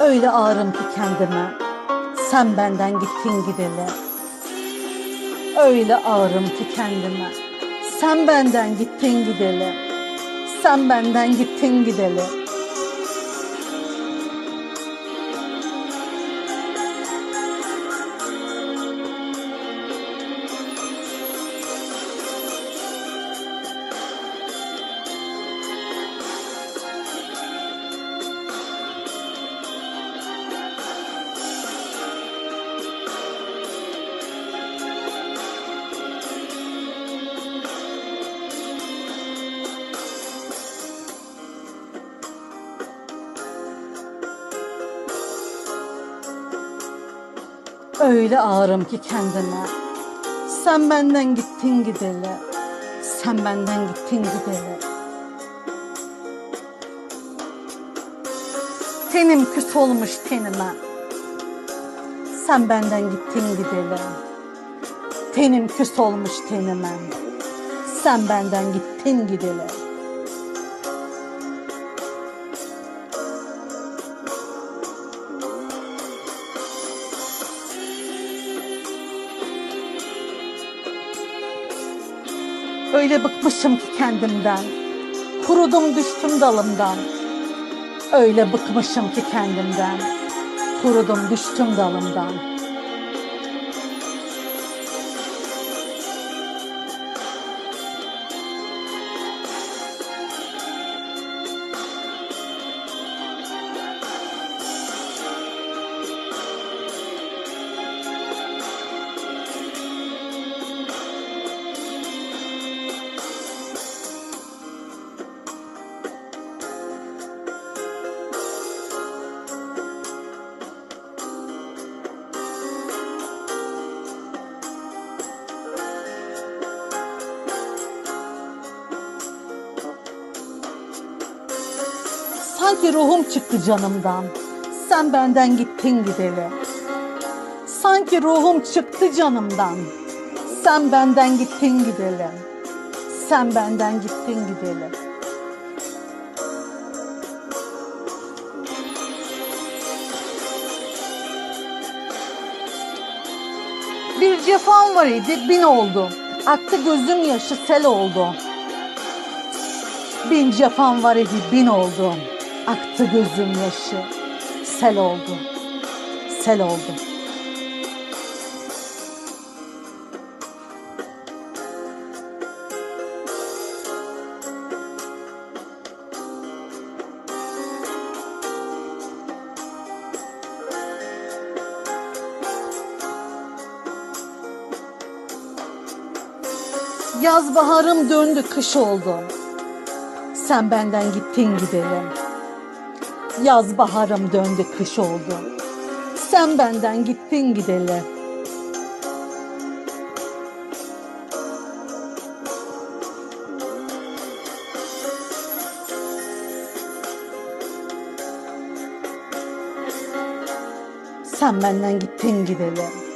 Öyle ağrım ki kendime. Sen benden gittin gideli. Öyle ağrım ki kendime. Sen benden gittin gideli. Sen benden gittin gideli. Öyle ağrım ki kendime. Sen benden gittin gideli. Sen benden gittin gideli. Tenim küs olmuş tenime. Sen benden gittin gideli. Tenim küs olmuş tenime. Sen benden gittin gideli. Öyle bıkmışım ki kendimden. Kurudum düştüm dalımdan. Öyle bıkmışım ki kendimden. Kurudum düştüm dalımdan. Sanki ruhum çıktı canımdan. Sen benden gittin gideli. Sanki ruhum çıktı canımdan. Sen benden gittin gideli. Sen benden gittin gideli. Bir cefam var idi bin oldu. Aktı gözüm yaşı sel oldu. Bin cefam var idi bin oldu. Aktı gözüm yaşı sel oldu. Sel oldu. Yaz baharım döndü kış oldu. Sen benden gittin gidelim. Yaz baharım döndü kış oldu. Sen benden gittin gidelim. Sen benden gittin gidelim.